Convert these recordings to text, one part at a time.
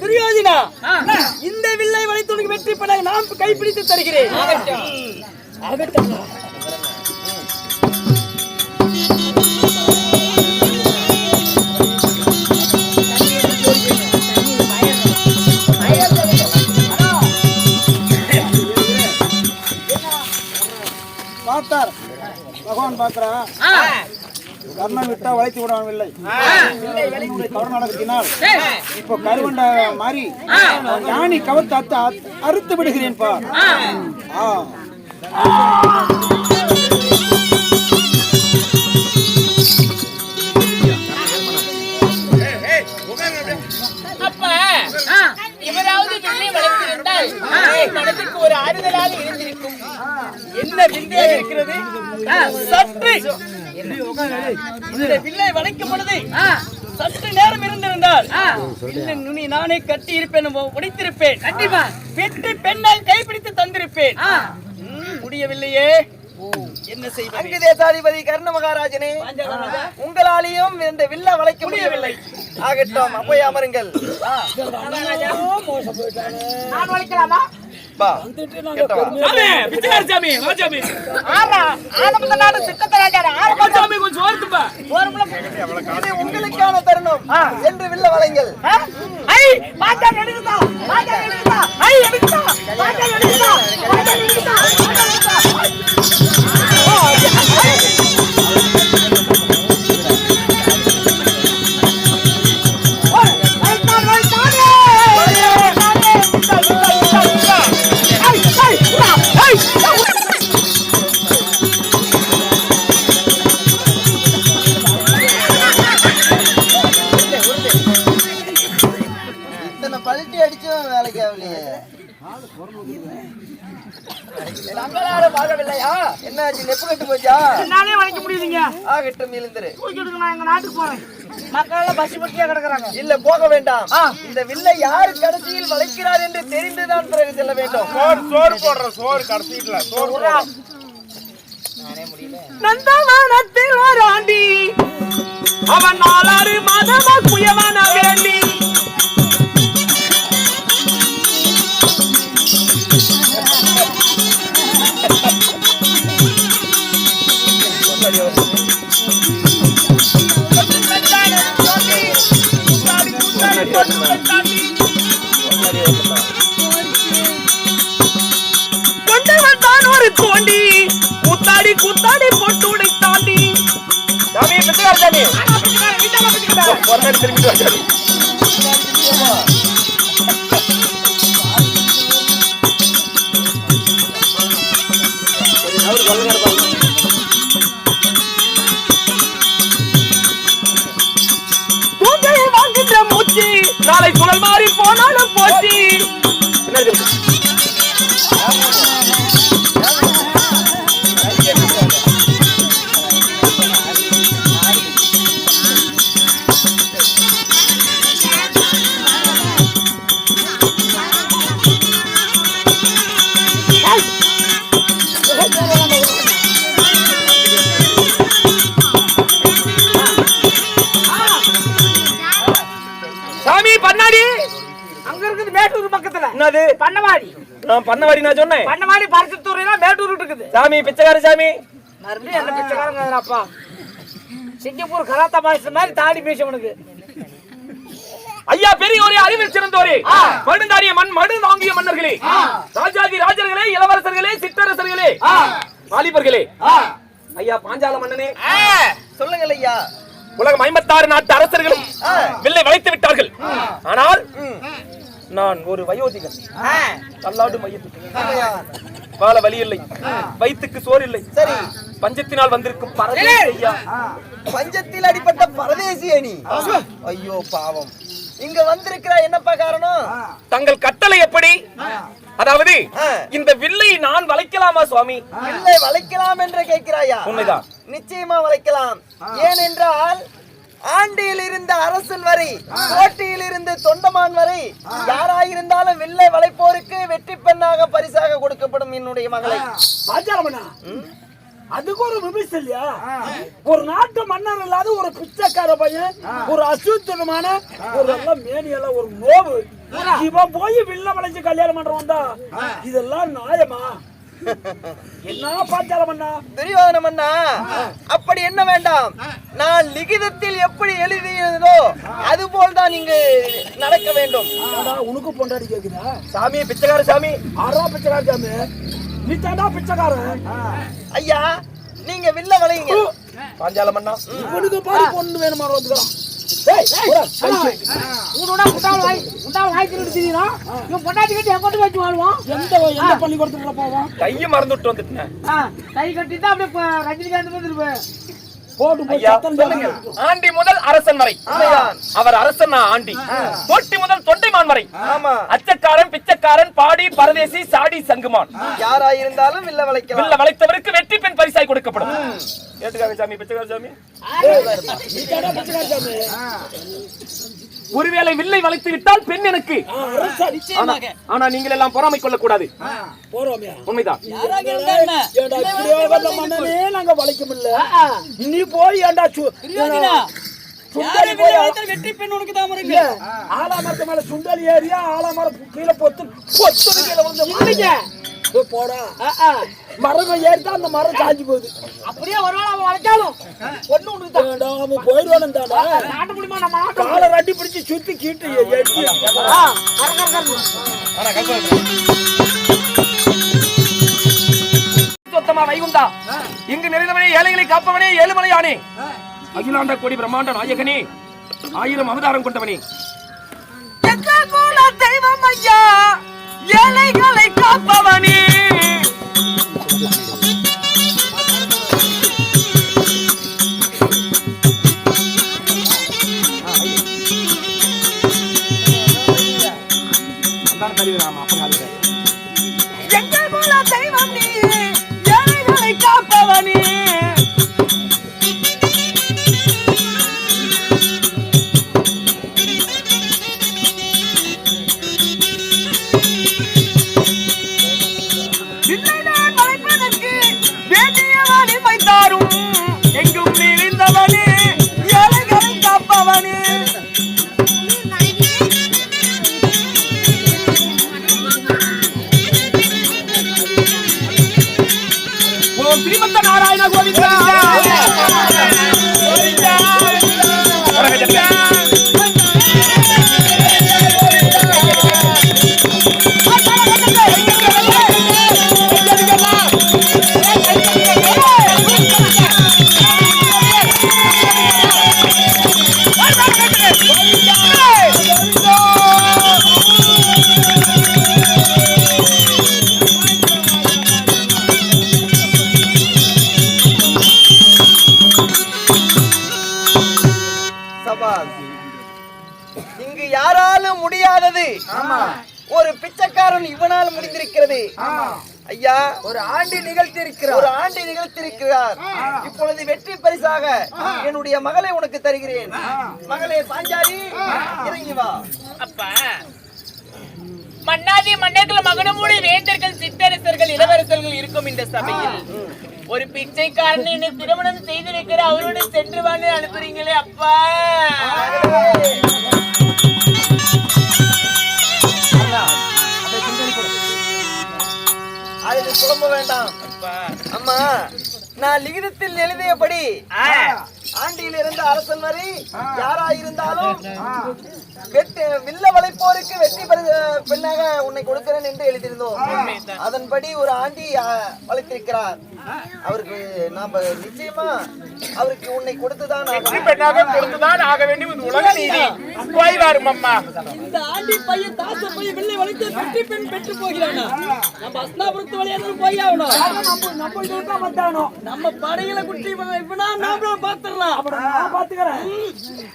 துரியோதனா இந்த வில்லை வளைத்து உனக்கு வெற்றி பெற நான் கைப்பிடித்து தருகிறேன். ஆகட்டும். பார்த்தார் பகவான் பார்க்கிறான் கர்ணம் விட்டா வளைத்து விடவில்லை. கருநாடகத்தினால். இப்போ கருவண்ட மாறி யானி அத்து- அறுத்து விடுகிறேன் பா. ஆ. அப்ப இவராவது வில்லை வளர்த்திருந்தால் என் மனதிற்கு ஒரு ஆறுதலாக இருந்திருக்கும். என்ன இருக்கிறது? சற்று. இந்த வில்லை வளைக்கும் பொழுது சற்று நேரம் இருந்திருந்தால் நுனி நானே கட்டி இருப்பேன் உடைத்திருப்பேன். கண்டிப்பா. வெற்றி பெண்ணால் கைப்பிடித்து தந்திருப்பேன். முடியவில்லையே. என்ன செய்வது? அங்கு தேசாதிபதி கர்ண மகாராஜனே உங்களாலேயும் இந்த வில்ல வளைக்க முடியவில்லை. ஆகட்டும் அப்போய் அமருங்கள். நான் வளைக்கலாமா? பா. கிட்ட வா. சாமி. ராஜாமி ஆறா ஆரம்ப நாடு சித்தராஜா சாமி கொஞ்சம் ஓர்த்துப்பா இது உங்களுக்கான தருணம். சென்று வில்ல வளைங்கள். ஐ பாஜா எடுக்குதா பாஜா எடுக்குதா ஐ எடுக்குதா பாஜா எடுக்குதா ஆகட்டும் எழுந்துரு. தூக்கிட்டு நான் எங்க நாட்டுக்கு போறேன் மக்கள் எல்லாம் பசி பட்டியா கிடக்குறாங்க. இல்ல போக வேண்டாம். இந்த வில்லை யார் கடைசியில் வளைக்கிறார் என்று தெரிந்துதான் பிறகு செல்ல வேண்டும். சோறு சோறு போடுற சோறு கடைசிட்டுல சோறு. நந்தவனத்தில் வராண்டி அவன் நாலாறு மாதமா குயவன வேண்டி. கொண்டு வந்தான் ஒரு தோண்டி. கூத்தாடி கூத்தாடி போட்டு உடைத்தாண்டி சாமி பிச்சைக்கார சாமி. ஒரு திரும்பிட்டு சாமி பிச்சைக்கார சாமி. மறுபடியும் என்ன பிச்சைக்காரங்க அப்பா சிங்கப்பூர் கராத்தா மாஸ்டர் மாதிரி தாடி பேசவனுக்கு ஐயா பெரியோரே அறிவில் சிறந்தோரே. மடுந்தாரிய மண் மடு வாங்கிய மன்னர்களே. ராஜாதி ராஜர்களே இளவரசர்களே சிற்றரசர்களே வாலிபர்களே. ஐயா பாஞ்சால மன்னனே. சொல்லுங்கள் ஐயா. உலகம் ஐம்பத்தாறு நாட்டு அரசர்களும் வில்லை வளைத்து விட்டார்கள். ஆனால் நான் ஒரு வயோதிகன். தள்ளாடு மையத்துக்கு. வாழ வழி இல்லை. வயிற்றுக்கு சோறு இல்லை. சரி. பஞ்சத்தினால் வந்திருக்கும் பரதேசி ஐயா பஞ்சத்தில் அடிப்பட்ட பரதேசி அணி ஐயோ பாவம். இங்க வந்திருக்கிற என்னப்பா காரணம்? தங்கள் கட்டளை எப்படி? அதாவது. இந்த வில்லை நான் வளைக்கலாமா சுவாமி? இல்லை வளைக்கலாம் என்று கேட்கிறாயா? உண்மைதான். நிச்சயமா வளைக்கலாம். ஏனென்றால் ஆண்டியில் இருந்த அரசன் வரை கோட்டையில் இருந்து தொண்டமான் வரை யாராயிருந்தாலும் வில்லை வளைப்போருக்கு வெற்றி பெண்ணாக பரிசாக கொடுக்கப்படும் என்னுடைய மகளை. அதுக்கு ஒரு விபிஸ் இல்லையா? ஒரு நாட்டு மன்னர் இல்லாத ஒரு பிச்சைக்கார பையன் ஒரு அசுத்தமான ஒரு எல்லாம் மேனியெல்லாம் ஒரு நோவு. இவன் போய் வில்ல வளைச்சு கல்யாணம் பண்றவன் வந்தா இதெல்லாம் நியாயமா? என்ன பாச்சாரம் பண்ணா துரியோதனம் அண்ணா அப்படி என்ன வேண்டாம். நான் லிகிதத்தில் எப்படி எழுதியதோ அதுபோல் தான் இங்கு நடக்க வேண்டும். உனக்கு பொண்டாடி கேக்குதா? சாமி பிச்சைக்கார சாமி. ஆறா பிச்சைக்கார சாமி. நீ தாண்டா பிச்சைக்காரன். ஐயா நீங்க வில்ல வளையுங்க. பாஞ்சாலம் அண்ணா இவனுக்கு பாரு பொண்ணு வேணுமா வந்துக்கலாம் முட்டாள் வாய் முட்டாள் வாய் திருட்டு தெரியுதா இவன் பொண்டாட்டி கட்டி என் கொண்டு வச்சு வாழ்வான்? எந்த எந்த பள்ளிக்கூடத்துல போவான்? கையை மறந்து விட்டு வந்துட்டேன் கை கட்டி தான் அப்படியே ரஜினிகாந்த் மாதிரி ஆண்டி முதல் அரசன் வரை. அவர் அரசன் ஆண்டி. தொட்டி முதல் தொண்டைமான் வரை. ஆமா. அச்சக்காரன் பிச்சைக்காரன் பாடி பரதேசி சாடி சங்குமான். யாராயிருந்தாலும் வில்ல வளைக்கலாம். வில்ல வளைத்தவருக்கு வெற்றி பெண் பரிசாய் கொடுக்கப்படும். ஏத்துக்காக சாமி பிச்சைக்கார சாமி. ஒருவேளை வில்லை வளைத்து விட்டால் பெண் எனக்கு. ஆனா நீங்கள் எல்லாம் பொறாமை கொள்ளக்கூடாது. போறோமியா உண்மைதான். நாங்க வளைக்க முடியல நீ போய் ஏண்டா சுண்டலி போய் வெற்றி பெண் உனக்கு தான் ஆலாமரத்து மேல சுண்டலி ஏறியா ஆலாமரம் கீழே பொத்து பொத்து கீழே வந்து போய் போடா. மரம் ஏறிட்டா அந்த மரம் காஞ்சி போகுது. அப்படியே ஒரு அவன் வளைச்சாலும் ஒண்ணு அவன் போயிடுவானு தானே நாட்டு முடியுமா நம்ம நாட்டு காலை ரட்டி பிடிச்சு சுத்தி கீட்டு கர. சொத்தமா வைகுந்தா இங்கு நிறைந்தவனே ஏழைகளை காப்பவனே ஏழுமலையானே. அகிலாண்ட கோடி பிரம்மாண்ட நாயகனே ஆயிரம் அவதாரம் கொண்டவனே. தெய்வம் ஐயா. ஐயா ஒரு ஆண்டி நிகழ்த்தி ஒரு ஆண்டி நிகழ்த்திருக்கிறார் இப்பொழுது வெற்றி பரிசாக என்னுடைய மகளை உனக்கு தருகிறேன். மகளே பாஞ்சாலி இறங்கி வா. அப்பா மன்னாதி மன்னர்கள் மகனமூடி வேந்தர்கள் சிற்றரசர்கள் இளவரசர்கள் இருக்கும் இந்த சபையில். ஒரு பிச்சைக்காரனை என்னை திருமணம் செய்து வைக்கிற அவரோட சென்று வான்னு அனுப்புறீங்களே அப்பா. குழம்ப வேண்டாம். அம்மா நான் லிகிதத்தில் எழுதியபடி ஆண்டியில் இருந்த அரசன் வரை யாராயிருந்தாலும் வெற்றி வில்ல வளைப்போருக்கு வெற்றி பெண்ணாக உன்னை கொடுக்கிறேன் என்று எழுதியிருந்தோம். அதன்படி ஒரு ஆண்டி வளைத்திருக்கிறார் அவருக்கு நாம நிச்சயமா அவருக்கு உன்னை கொடுத்துதான். வெற்றி பெண்ணாக கொடுத்துதான் ஆக வேண்டும் இது உலக நீதி. போய் வரும் அம்மா. இந்த ஆண்டி பையன் தாச பையன் வெள்ளை வளைத்து வெற்றி பெண் பெற்று போகிறானா? நம்ம அஸ்னாபுரத்து வழியாக போய் ஆகணும். நம்ம நம்ம இதுக்கு வந்தானோ நம்ம படையில குட்டி இவன்? நாமளும் பாத்துடலாம் அப்புறம் நான் பாத்துக்கிறேன்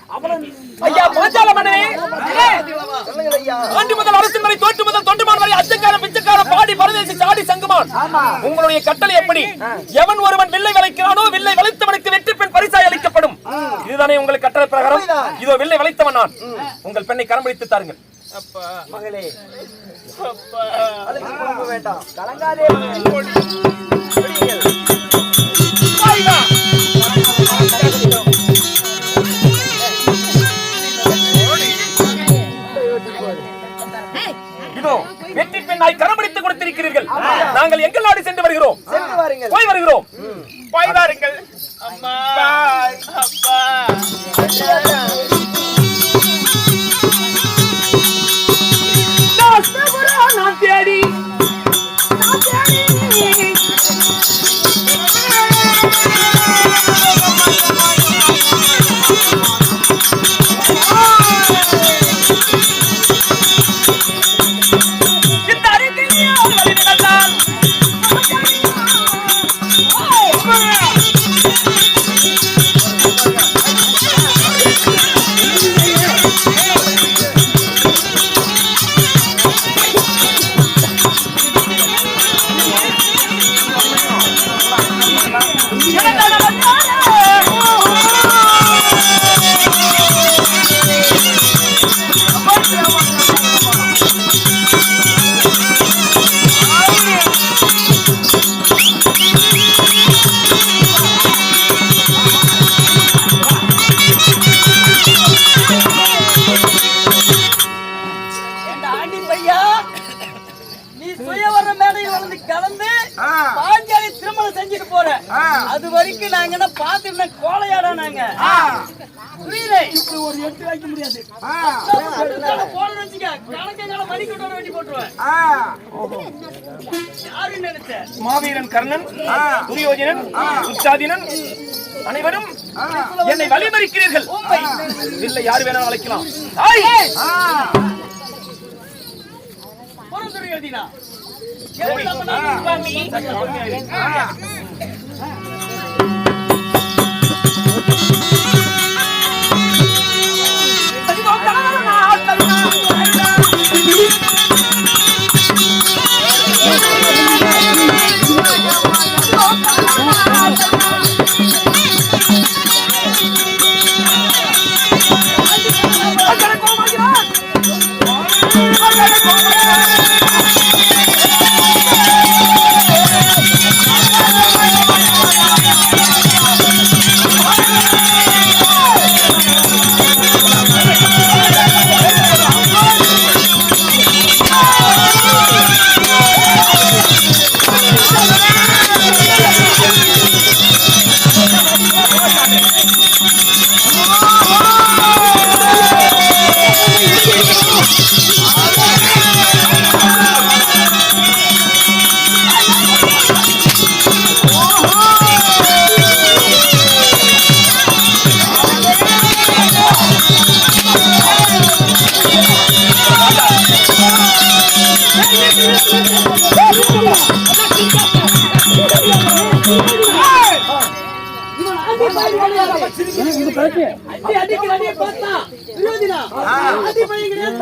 அப்புறம் ஐயா பாஞ்சாலமனே சொல்லுங்கள் ஐயா. ஆண்டி முதல் அரசன் வரை தோற்று முதல் தொண்டுமான் வரை அச்சக்காரன் சாடி பரதேசி சாடி சங்குமான் உங்களுடைய கட்டளை எப்படி? எவன் ஒருவன் வில்லை வளைக்கிறானோ வில்லை வளைத்தவனுக்கு வெற்றி பெண் பரிசாய் அளிக்கப்படும். இதுதானே உங்கள் கட்டளை பிரகாரம்? இதோ வில்லை வளைத்தவன் நான். உங்கள் பெண்ணை கரம்பிடித்து தாருங்கள். மகளே. வேண்டாம். கலங்காதே. வெற்றி கரம் கொடுத்திருக்கிறீர்கள் நாங்கள் எங்கள் நாடு சென்று வருகிறோம். சென்று வாருங்கள். போய் வருகிறோம். போய் வாருங்கள். அம்மா. கலந்து பாஞ்சாலி திருமணம் செஞ்சுட்டு போற. அது வரைக்கும் நாங்க என்ன பாத்துட்டு கோலையாடா நாங்க. புரியல இப்படி ஒரு எட்டு வைக்க முடியாது. போன வச்சுக்க. போட்டுருவேன். மாவீரன் கர்ணன் துரியோஜனன் உச்சாதினன் அனைவரும் என்னை வழிமறிக்கிறீர்கள். இல்லை யார் வேணாலும் அழைக்கலாம். ஐய்! 这里有二十万米的挑战人群 எழுதினா எப்படி நம்ம நாட்டு சுவாமி அடி அடிக்கிற அடியை பார்த்தா விரோதினா அடி பையன் கிடையாது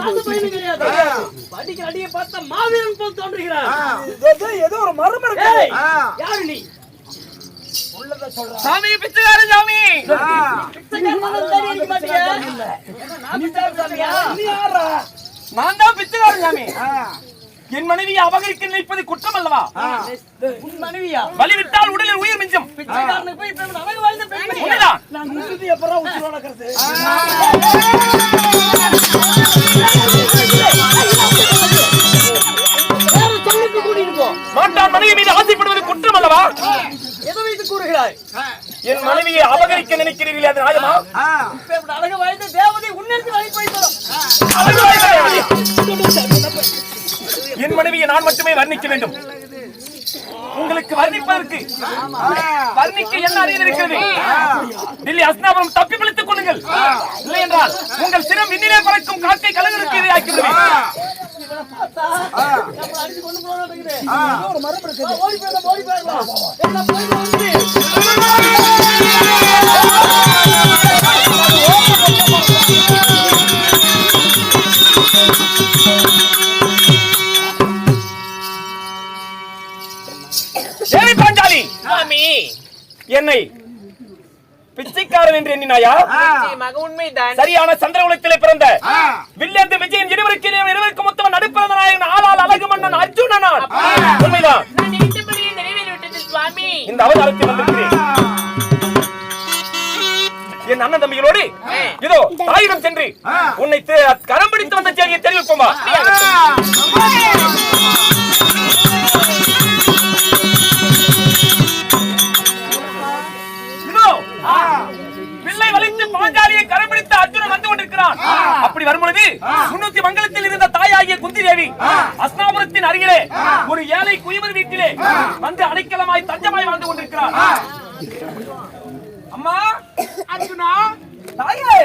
பையன் அடியை பார்த்தா மாவீரன் போல் தோன்றுகிறார் ஏதோ ஒரு மர்மம் இருக்கு யாரு நீ சாமி பிச்சைக்காரன் சாமி. அடிக்க நான் தான் பிச்சைக்காரன் சாமி என் மனைவியை அபகரிக்க நினைப்பது குற்றம் அல்லவா உன் மனைவியா? வலிவிட்டால் உடலில் உயிர் மிஞ்சும். போய் மாட்டான் மனைவி மீது ஆசைப்படுவது குற்றம் அல்லவா எதை வைத்து கூறுகிறாய்? என் மனைவியை அபகரிக்க நினைக்கிறீர்களே அது நியாயமா? அழகு வாழ்ந்த தேவதை உன்னிடத்தில் அழைப்பு வைத்தோம் அழகு. என் மனைவியை நான் மட்டுமே வர்ணிக்க வேண்டும் உங்களுக்கு வர்ணிப்பதற்கு வர்ணிக்க என்ன அறிவு இருக்கிறது டெல்லி அஸ்னாபுரம் தப்பி பிழைத்துக் கொள்ளுங்கள் இல்லை என்றால் உங்கள் சிறம் விண்ணிலே பறக்கும் காக்கை கலங்களுக்கு இரையாக்கி விடுவேன் மரம் இருக்குது என்னை பிச்சைக்காரன் என்று எண்ணினாயா? உண்மைதான் சரியான சந்திரகுலத்திலே பிறந்த வில்லேந்து விஜயன் இருவருக்கு இருவருக்கு மொத்தம் நடுப்பிறந்த நாயகன் ஆளால் அழகு மன்னன் அர்ஜுனன் நான். உண்மைதான் இந்த அவதாரத்தில் வந்திருக்கிறேன். என் அண்ணன் தம்பிகளோடு இதோ தாயிடம் சென்று உன்னை கரம் பிடித்து வந்த செய்தியை தெரிவிப்போமா? கொண்டிருக்கிறான் அப்படி வரும்பொழுது முன்னூத்தி மங்கலத்தில் இருந்த தாயாகிய குந்தி தேவி அஸ்னாபுரத்தின் அருகிலே ஒரு ஏழை குயவர் வீட்டிலே வந்து அடைக்கலமாய் தஞ்சமாய் வாழ்ந்து கொண்டிருக்கிறார் அம்மா அர்ஜுனா தாயே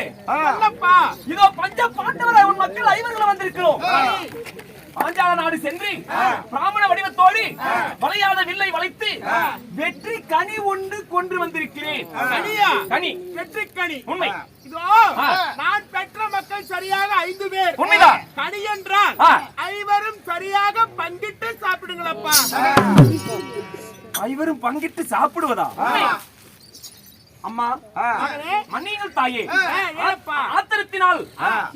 இதோ பஞ்ச பாண்டவராய் உன் மக்கள் ஐவர்களும் வந்திருக்கிறோம். பாஞ்சால நாடு சென்று பிராமண வடிவத்தோடு வளையாத வில்லை வளைத்து வெற்றி கனி ஒன்று கொண்டு வந்திருக்கிறேன். கனியா? கனி. வெற்றிக்கனி உண்மை. இதோ நான் பெற்ற மக்கள் சரியாக ஐந்து பேர். உண்மைதான். கனி என்றால். ஐவரும் சரியாக பங்கிட்டு சாப்பிடுங்களப்பா. ஐவரும் பங்கிட்டு சாப்பிடுவதா? அம்மா மன்னியுங்கள் தாயே? ஆத்திரத்தினால்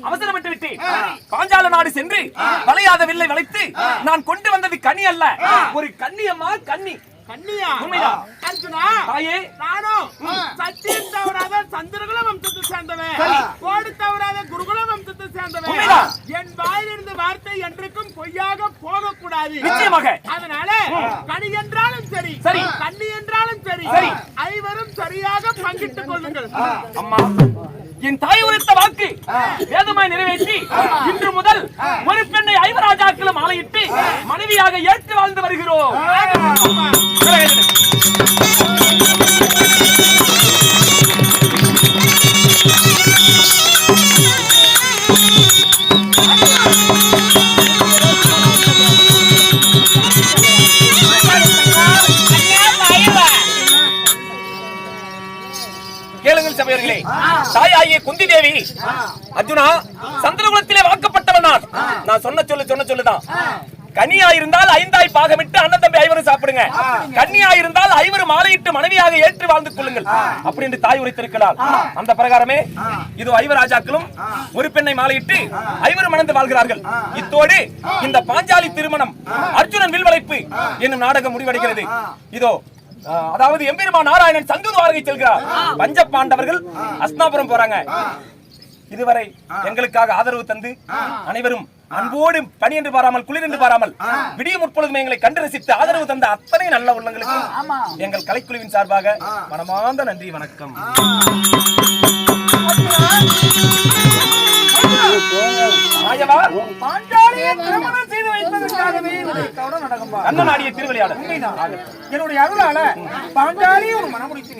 அவசரப்பட்டு விட்டேன் பாஞ்சால நாடு சென்று வளையாத வில்லை வளைத்து நான் கொண்டு வந்தது கனி அல்ல. ஒரு கன்னியம்மா கன்னி. கன்னியா உண்மைதான். அர்ஜுனா தாயே நானும் சத்தியம் தவறாத சந்திரகுல வம்சத்தை சேர்ந்தவன் சரி. கோடு தவறாத குருகுல வம்சத்தை சேர்ந்தவன். என் வாயிலிருந்து வார்த்தை என்றைக்கும் பொய்யாக போகக்கூடாது நிச்சயமாக. அதனால கனி என்றாலும் சரி சரி. கண்ணி என்றாலும் சரி சரி. ஐவரும் சரியாக பங்கிட்டுக் கொள்ளுங்கள் அம்மா என் தாய் உரைத்த வாக்கு வேதமாய் நிறைவேற்றி இன்று முதல் ஒரு பெண்ணை ஐவராஜாக்களும் ஆலையிட்டு மனைவியாக ஏற்று வாழ்ந்து வருகிறோம். தாயாகிய குந்தி தேவி அர்ஜுனா சந்திரகுலத்திலே வாக்கப்பட்டவன் நான். நான் சொன்ன சொல்லு சொன்ன சொல்லுதான். கன்னியா இருந்தால் ஐந்தாய் பாகமிட்டு அண்ணன் தம்பி ஐவரும் சாப்பிடுங்க. கன்னியா இருந்தால் ஐவரும் மாலையிட்டு மனைவியாக ஏற்று வாழ்ந்து கொள்ளுங்கள். அப்படி என்று தாய் உரைத்திருக்கிறாள். அந்த பிரகாரமே இது ஐவர் ராஜாக்களும் ஒரு பெண்ணை மாலையிட்டு ஐவரும் மணந்து வாழ்கிறார்கள். இத்தோடு இந்த பாஞ்சாலி திருமணம் அர்ஜுனன் வில்வளைப்பு என்னும் நாடகம் முடிவடைகிறது. இதோ அதாவது எம்பெருமா நாராயணன் சங்குதுவாரகை செல்கிறார். பஞ்ச பாண்டவர்கள் அஸ்னாபுரம் போறாங்க. இதுவரை எங்களுக்காக ஆதரவு தந்து அனைவரும் அன்போடு பணி என்று பாராமல் குளிர் என்று பாராமல் விடிய முற்பொழுதுமே எங்களை கண்டு ரசித்து ஆதரவு தந்த அத்தனை நல்ல உள்ளங்களுக்கு எங்கள் கலைக்குழுவின் சார்பாக மனமார்ந்த நன்றி வணக்கம். மாயவா? திருமணம் நடக்கும்பா. ஆடிய திருவிளையாடல் என்னுடைய அருளால பாஞ்சாலி ஒரு மனமுடித்து